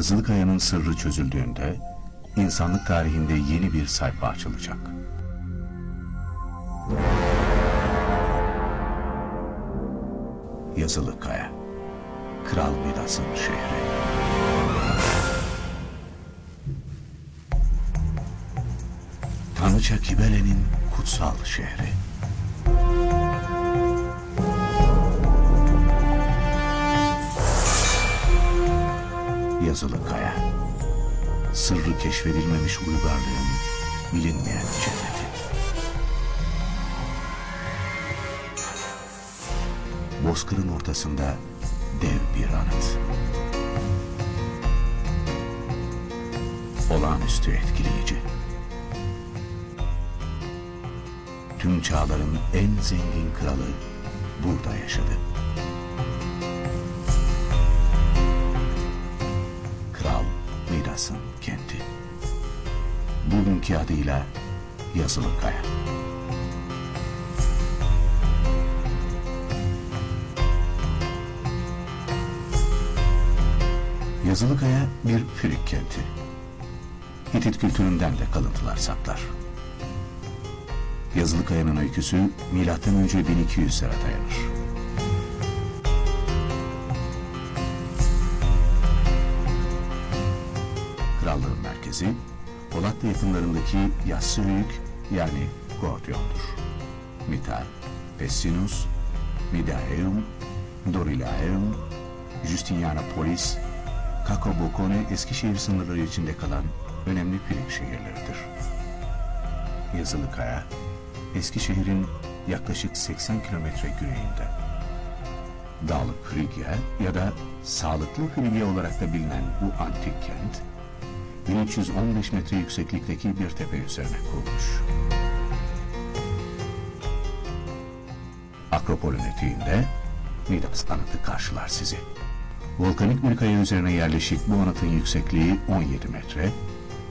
Yazılı Kaya'nın sırrı çözüldüğünde insanlık tarihinde yeni bir sayfa açılacak. Yazılı Kaya, Kral Midas'ın şehri. Tanrıça Kibele'nin kutsal şehri. Yazılı Kaya. Sırrı keşfedilmemiş uygarlığın bilinmeyen cenneti. Bozkırın ortasında dev bir anıt. Olağanüstü etkileyici. Tüm çağların en zengin kralı burada yaşadı. Midas'ın kenti. Bugünkü adıyla Yazılı Kaya. Yazılı Kaya bir Frig kenti. Hitit kültüründen de kalıntılar saklar. Yazılı Kaya'nın öyküsü M.Ö. 1200'lere dayanır. Merkezi Polatlı yakınlarındaki Yassıbüyük yani Gordion'dur. Mita, Pessinus, Midaeum, Dorilaeum, Justinianapolis, Kakobokone Eskişehir sınırları içinde kalan önemli Frig şehirleridir. Yazılı Kaya, Eskişehir'in yaklaşık 80 kilometre güneyinde. Dağlık Frigya ya da Sağlıklı Frigya olarak da bilinen bu antik kent, 1315 metre yükseklikteki bir tepe üzerine kurulmuş. Akropolün eteğinde Midas anıtı karşılar sizi. Volkanik bir kaya üzerine yerleşik bu anıtın yüksekliği 17 metre,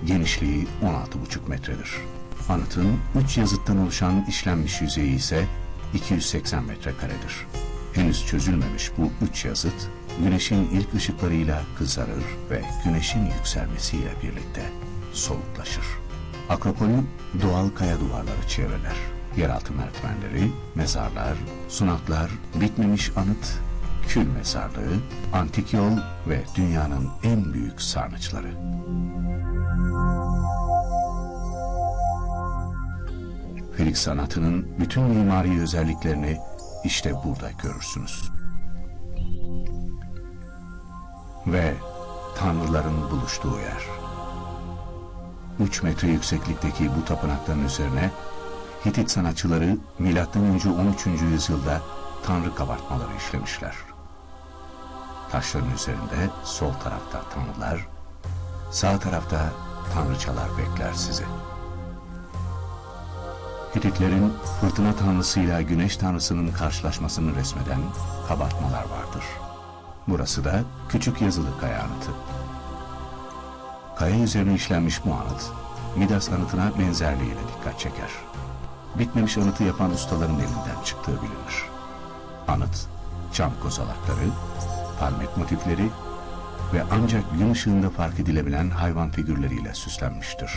genişliği 16,5 metredir. Anıtın üç yazıttan oluşan işlenmiş yüzeyi ise 280 metrekaredir. Henüz çözülmemiş bu üç yazıt, güneşin ilk ışıklarıyla kızarır ve güneşin yükselmesiyle birlikte soğuklaşır. Akropolü doğal kaya duvarları çevreler. Yeraltı merdivenleri, mezarlar, sunaklar, bitmemiş anıt, kül mezarlığı, antik yol ve dünyanın en büyük sarnıçları. Frig sanatının bütün mimari özelliklerini işte burada görürsünüz. Ve tanrıların buluştuğu yer. 3 metre yükseklikteki bu tapınakların üzerine Hitit sanatçıları M.Ö. 13. yüzyılda tanrı kabartmaları işlemişler. Taşların üzerinde sol tarafta tanrılar, sağ tarafta tanrıçalar bekler sizi. Hititlerin fırtına tanrısıyla güneş tanrısının karşılaşmasını resmeden kabartmalar vardır. Burası da küçük yazılı kaya anıtı. Kaya üzerine işlenmiş bu anıt, Midas anıtına benzerliğiyle dikkat çeker. Bitmemiş anıtı yapan ustaların elinden çıktığı bilinir. Anıt, çam kozalakları, palmet motifleri ve ancak gün ışığında fark edilebilen hayvan figürleriyle süslenmiştir.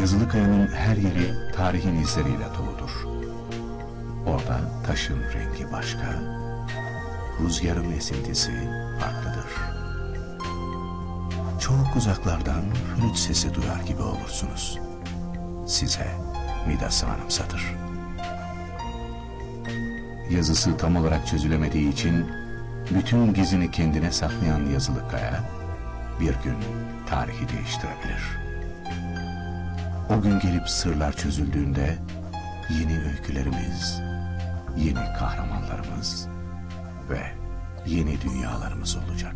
Yazılı kayanın her yeri tarihin izleriyle doludur. Orada taşın rengi başka, rüzgarın esintisi farklıdır. Çok uzaklardan flüt sesi duyar gibi olursunuz. Size Midas'ı anımsatır. Yazısı tam olarak çözülemediği için bütün gizini kendine saklayan yazılı kaya bir gün tarihi değiştirebilir.'' O gün gelip sırlar çözüldüğünde yeni öykülerimiz, yeni kahramanlarımız ve yeni dünyalarımız olacak.